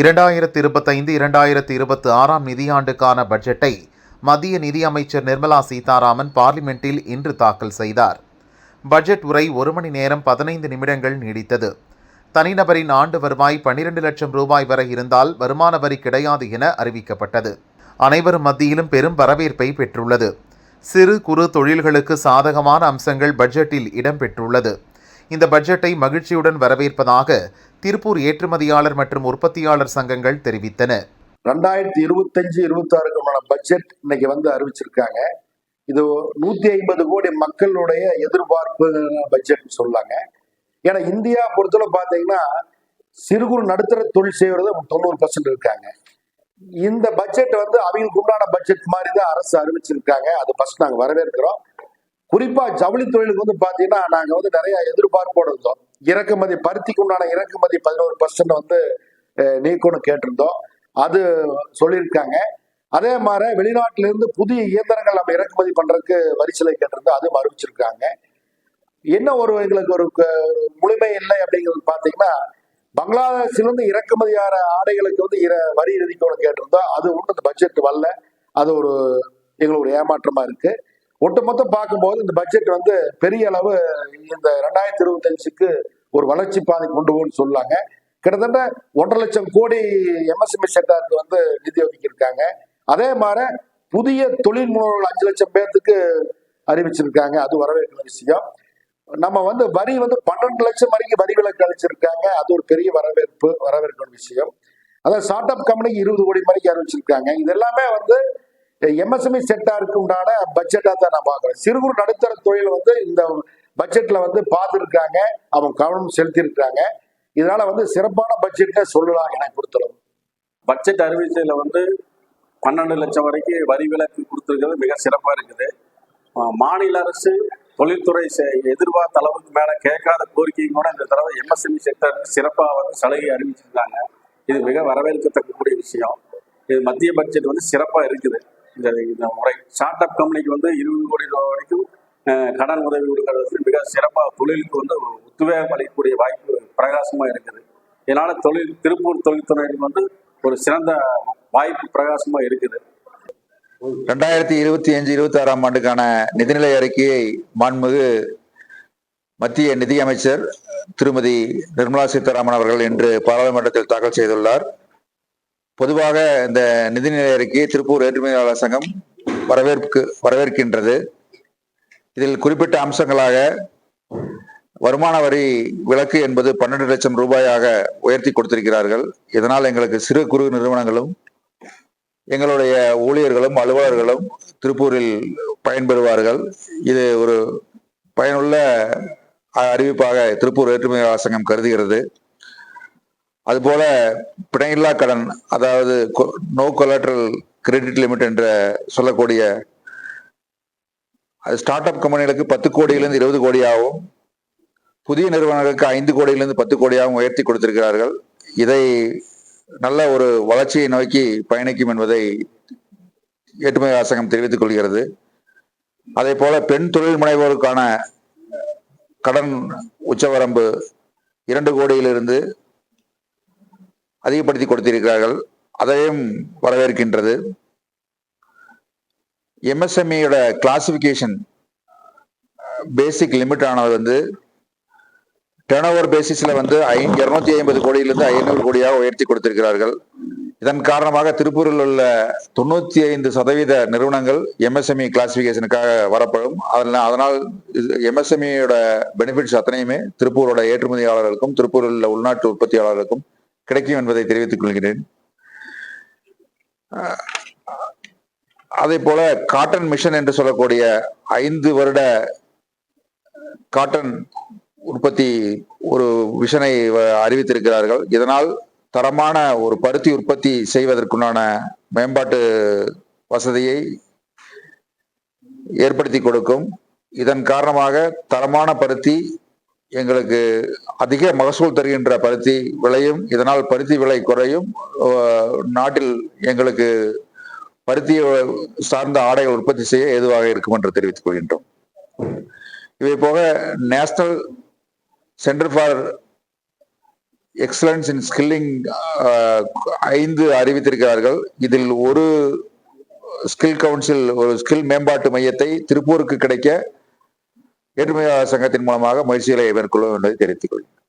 இரண்டாயிரத்து இருபத்தைந்து இரண்டாயிரத்து இருபத்தி ஆறாம் நிதியாண்டுக்கான பட்ஜெட்டை மத்திய நிதியமைச்சர் நிர்மலா சீதாராமன் பார்லிமெண்ட்டில் இன்று தாக்கல் செய்தார். பட்ஜெட் உரை ஒரு மணி நேரம் பதினைந்து நிமிடங்கள் நீடித்தது. தனிநபரின் ஆண்டு வருவாய் பன்னிரண்டு லட்சம் ரூபாய் வரை இருந்தால் வருமான வரி கிடையாது என அறிவிக்கப்பட்டது. அனைவரும் மத்தியிலும் பெரும் வரவேற்பை பெற்றுள்ளது. சிறு குறு தொழில்களுக்கு சாதகமான அம்சங்கள் பட்ஜெட்டில் இடம்பெற்றுள்ளது இந்த பட்ஜெட்டை மகிழ்ச்சியுடன் வரவேற்பதாக திருப்பூர் ஏற்றுமதியாளர் மற்றும் உற்பத்தியாளர் சங்கங்கள் தெரிவித்தன. ரெண்டாயிரத்தி இருபத்தஞ்சு இருபத்தாறுக்கான பட்ஜெட் இன்னைக்கு வந்து அறிவிச்சிருக்காங்க. இது நூத்தி ஐம்பது கோடி மக்களுடைய எதிர்பார்ப்பு பட்ஜெட் சொல்லாங்க. ஏன்னா இந்தியா பொறுத்தவரை பார்த்தீங்கன்னா சிறு குறு நடுத்தர தொழில் செய்வது தொண்ணூறு பர்சன்ட் இருக்காங்க. இந்த பட்ஜெட் வந்து அவங்களுக்கு உண்டான பட்ஜெட் மாதிரி தான் அரசு அறிவிச்சிருக்காங்க. அது ஃபர்ஸ்ட் நாங்கள் வரவேற்கிறோம். குறிப்பா ஜவுளி தொழிலுக்கு வந்து பாத்தீங்கன்னா நாங்க வந்து நிறைய எதிர்பார்ப்போடு இருந்தோம். இறக்குமதி பருத்திக்கு உண்டான இறக்குமதி பதினோரு பர்சன்ட் வந்து நீக்கணும்னு கேட்டிருந்தோம். அது சொல்லியிருக்காங்க. அதே மாதிரி வெளிநாட்டில இருந்து புதிய இயந்திரங்கள் நம்ம இறக்குமதி பண்றதுக்கு வரிசலை கேட்டிருந்தோம். அதுவும் அறிவிச்சிருக்காங்க என்ன ஒரு எங்களுக்கு ஒரு க- முழுமை இல்லை அப்படிங்கிறது பாத்தீங்கன்னா பங்களாதேஷிலிருந்து இறக்குமதி ஆகிற ஆடைகளுக்கு வந்து இர- வரி விதிக்கணும்னு கேட்டிருந்தோம். அது ஒன்றும் இந்த பட்ஜெட் வரல. அது ஒரு எங்களுக்கு ஒரு ஏமாற்றமா இருக்கு. ஒட்டுமொத்தம் பார்க்கும்போது இந்த பட்ஜெட் வந்து பெரிய அளவு இந்த ரெண்டாயிரத்தி இருபத்தஞ்சுக்கு ஒரு வளர்ச்சி பாதை கொண்டு போகணும்னு சொல்லாங்க. கிட்டத்தட்ட ஒன்றரை லட்சம் கோடி எம்எஸ்எம்இ செக்டாருக்கு வந்து நிதி ஒதுக்கியிருக்காங்க. அதே மாதிரி புதிய தொழில் முனைவோர்கள் அஞ்சு லட்சம் பேர்த்துக்கு அறிவிச்சிருக்காங்க. அது வரவேற்கிற விஷயம். நம்ம வந்து வரி வந்து பன்னெண்டு லட்சம் வரைக்கும் வரி விலக்கு அளிச்சிருக்காங்க. அது ஒரு பெரிய வரவேற்பு வரவேற்கிற விஷயம். அதாவது ஸ்டார்ட் அப் கம்பெனிக்கு இருபது கோடி வரைக்கும் அறிவிச்சிருக்காங்க. இது எல்லாமே வந்து எம்எஸ்எம்இ செக்டாருக்கு உண்டான பட்ஜெட்டாக தான் நான் பார்க்குறேன். சிறு குறு நடுத்தர தொழில் வந்து இந்த பட்ஜெட்டில் வந்து பார்த்துருக்காங்க அவங்க கவனம் செலுத்தியிருக்காங்க இதனால வந்து சிறப்பான பட்ஜெட்டை சொல்லலாம் எனக்கு பொறுத்தளவு. பட்ஜெட் அறிவிச்சதுல வந்து பன்னெண்டு லட்சம் வரைக்கும் வரி விலக்கு கொடுத்துருக்கிறது மிக சிறப்பாக இருக்குது. மாநில அரசு தொழில்துறை செ- எதிர்பார்த்த அளவுக்கு மேலே கேட்காத கோரிக்கையும் கூட இந்த தடவை எம்எஸ்எம்இ செக்டர் சிறப்பாக வந்து சலுகை அறிவிச்சிருக்காங்க. இது மிக வரவேற்கத்தக்கக்கூடிய விஷயம். இது மத்திய பட்ஜெட் வந்து சிறப்பாக இருக்குது. இந்த இந்த முறை ஸ்டார்ட் அப் கம்பெனிக்கு வந்து இருபது கோடி ரூபாய் வரைக்கும் கடன் உதவி கொடுக்கறது மிக சிறப்பாக தொழிலுக்கு வந்து ஒரு உத்வேகம் அளிக்கக்கூடிய வாய்ப்பு பிரகாசமாக இருக்குது. இதனால் தொழில் திருப்பூர் தொழில்துறைக்கு வந்து ஒரு சிறந்த வாய்ப்பு பிரகாசமாக இருக்குது. ரெண்டாயிரத்தி இருபத்தி அஞ்சு இருபத்தி ஆறாம் ஆண்டுக்கான நிதிநிலை அறிக்கையை மாண்புமிகு மத்திய நிதியமைச்சர் திருமதி நிர்மலா சீதாராமன் அவர்கள் இன்று பாராளுமன்றத்தில் தாக்கல் செய்துள்ளார். பொதுவாக இந்த நிதிநிலை அறிக்கையை திருப்பூர் ஏற்றுமதியாளர் சங்கம் வரவேற்கு வரவேற்கின்றது. இதில் குறிப்பிட்ட அம்சங்களாக வருமான வரி விலக்கு என்பது பன்னெண்டு லட்சம் ரூபாயாக உயர்த்தி கொடுத்திருக்கிறார்கள். இதனால் எங்களுக்கு சிறு குறு நிறுவனங்களும் எங்களுடைய ஊழியர்களும் அலுவலர்களும் திருப்பூரில் பயன்பெறுவார்கள். இது ஒரு பயனுள்ள அறிவிப்பாக திருப்பூர் ஏற்றுமதியாளர் சங்கம் கருதுகிறது. அதுபோல பிணையில்லா கடன் அதாவது நோ கொலாட்ரல் கிரெடிட் லிமிட் என்ற சொல்லக்கூடிய அது ஸ்டார்ட் அப் கம்பெனிகளுக்கு பத்து கோடியிலிருந்து இருபது கோடியாகவும் புதிய நிறுவனங்களுக்கு ஐந்து கோடியிலிருந்து பத்து கோடியாகவும் உயர்த்தி கொடுத்திருக்கிறார்கள். இதை நல்ல ஒரு வளர்ச்சியை நோக்கி பயணிக்கும் என்பதை ஏற்றுமதி அரசாங்கம் தெரிவித்துக் கொள்கிறது. அதே போல பெண் தொழில் முனைவோருக்கான கடன் உச்சவரம்பு இரண்டு கோடியிலிருந்து அதிகப்படுத்தி கொடுத்திருக்கிறார்கள். அதையும் வரவேற்கின்றது. எம்எஸ்எம்இயோட கிளாசிஃபிகேஷன் பேசிக் லிமிட் ஆனது வந்து டேர்ன் ஓவர் பேசிஸில் வந்து இருநூத்தி ஐம்பது கோடியிலிருந்து ஐநூறு கோடியாக உயர்த்தி கொடுத்திருக்கிறார்கள். இதன் காரணமாக திருப்பூரில் உள்ள தொண்ணூற்றி ஐந்து சதவீத நிறுவனங்கள் எம்எஸ்எம்இ கிளாசிஃபிகேஷனுக்காக வரப்படும். அதனால் அதனால் எம்எஸ்எம்இயோட பெனிஃபிட்ஸ் அத்தனையுமே திருப்பூரோட ஏற்றுமதியாளர்களுக்கும் திருப்பூரில் உள்ள உள்நாட்டு உற்பத்தியாளர்களுக்கும் கிடைக்கும் என்பதை தெரிவித்துக் கொள்கிறேன். அதே போல காட்டன் மிஷன் என்று சொல்லக்கூடிய ஐந்து வருட காட்டன் உற்பத்தி ஒரு விஷனை வ- அறிவித்திருக்கிறார்கள். இதனால் தரமான ஒரு பருத்தி உற்பத்தி செய்வதற்குண்டான மேம்பாட்டு வசதியை ஏற்படுத்தி கொடுக்கும். இதன் காரணமாக தரமான பருத்தி எங்களுக்கு அதிக மகசூல் தருகின்ற பருத்தி விலையும் இதனால் பருத்தி விலை குறையும். நாட்டில் எங்களுக்கு பருத்தி சார்ந்த ஆடைகள் உற்பத்தி செய்ய ஏதுவாக இருக்கும் என்று தெரிவித்துக் கொள்கின்றோம். இவை போக national centre for excellence in skilling ஐந்து அறிவித்திருக்கிறார்கள். இதில் ஒரு ஸ்கில் கவுன்சில் ஒரு ஸ்கில் மேம்பாட்டு மையத்தை திருப்பூருக்கு கிடைக்க ஏற்றுமையாளர் சங்கத்தின் மூலமாக முயற்சிகளை மேற்கொள்ளும் என்பதை தெரிவித்துக் கொள்கிறேன்.